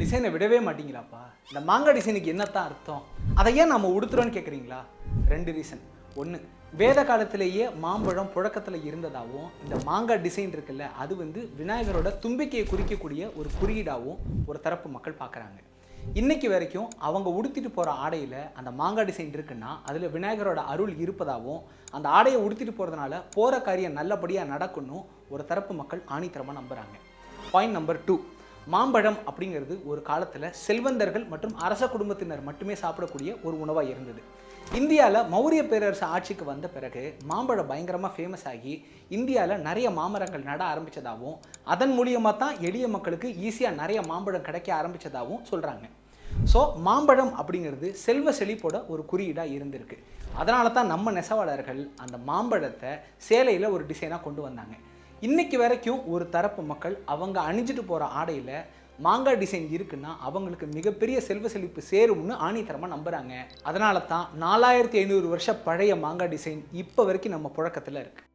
டிசைனை விடவே மாட்டீங்களாப்பா? இந்த மாங்காய் டிசைனுக்கு என்னத்தான் அர்த்தம்? அதை ஏன் நம்ம உடுத்துறோன்னு கேட்குறீங்களா ரெண்டு ரீசன் ஒன்று வேத காலத்திலேயே மாம்பழம் புழக்கத்தில் இருந்ததாகவும் இந்த மாங்காய் டிசைன் இருக்குல்ல அது வந்து விநாயகரோட தும்பிக்கையை குறிக்கக்கூடிய ஒரு குறியீடாகவும் ஒரு தரப்பு மக்கள் பார்க்குறாங்க இன்னைக்கு வரைக்கும் அவங்க உடுத்திட்டு போகிற ஆடையில் அந்த மாங்காய் டிசைன் இருக்குன்னா அதில் விநாயகரோட அருள் இருப்பதாகவும் அந்த ஆடையை உடுத்திட்டு போகிறதுனால போகிற காரியம் நல்லபடியாக நடக்கணும் ஒரு தரப்பு மக்கள் ஆணித்தரமாக நம்புகிறாங்க பாயிண்ட் நம்பர் டூ மாம்பழம் அப்படிங்கிறது ஒரு காலத்தில் செல்வந்தர்கள் மற்றும் அரச குடும்பத்தினர் மட்டுமே சாப்பிடக்கூடிய ஒரு உணவாக இருந்தது. இந்தியாவில் மௌரிய பேரரசு ஆட்சிக்கு வந்த பிறகு மாம்பழம் பயங்கரமாக ஃபேமஸ் ஆகி இந்தியாவில் நிறைய மாமரங்கள் நட ஆரம்பித்ததாகவும் அதன் மூலியமாக தான் எளிய மக்களுக்கு ஈஸியாக நிறைய மாம்பழம் கிடைக்க ஆரம்பித்ததாகவும் சொல்கிறாங்க ஸோ மாம்பழம் அப்படிங்கிறது செல்வ செழிப்போட ஒரு குறியீடாக இருந்திருக்கு. அதனால தான் நம்ம நெசவாளர்கள் அந்த மாம்பழத்தை சேலையில் ஒரு டிசைனாக கொண்டு வந்தாங்க. இன்றைக்கி வரைக்கும் ஒரு தரப்பு மக்கள் அவங்க அணிஞ்சிட்டு போகிற ஆடையில் மாங்காய் டிசைன் இருக்குன்னா அவங்களுக்கு மிகப்பெரிய செல்வ செழிப்பு சேரும்னு ஆணித்தரமாக நம்புகிறாங்க அதனால தான் நாலாயிரத்தி ஐநூறு வருஷம் பழைய மாங்காய் டிசைன் இப்போ வரைக்கும் நம்ம புழக்கத்தில் இருக்குது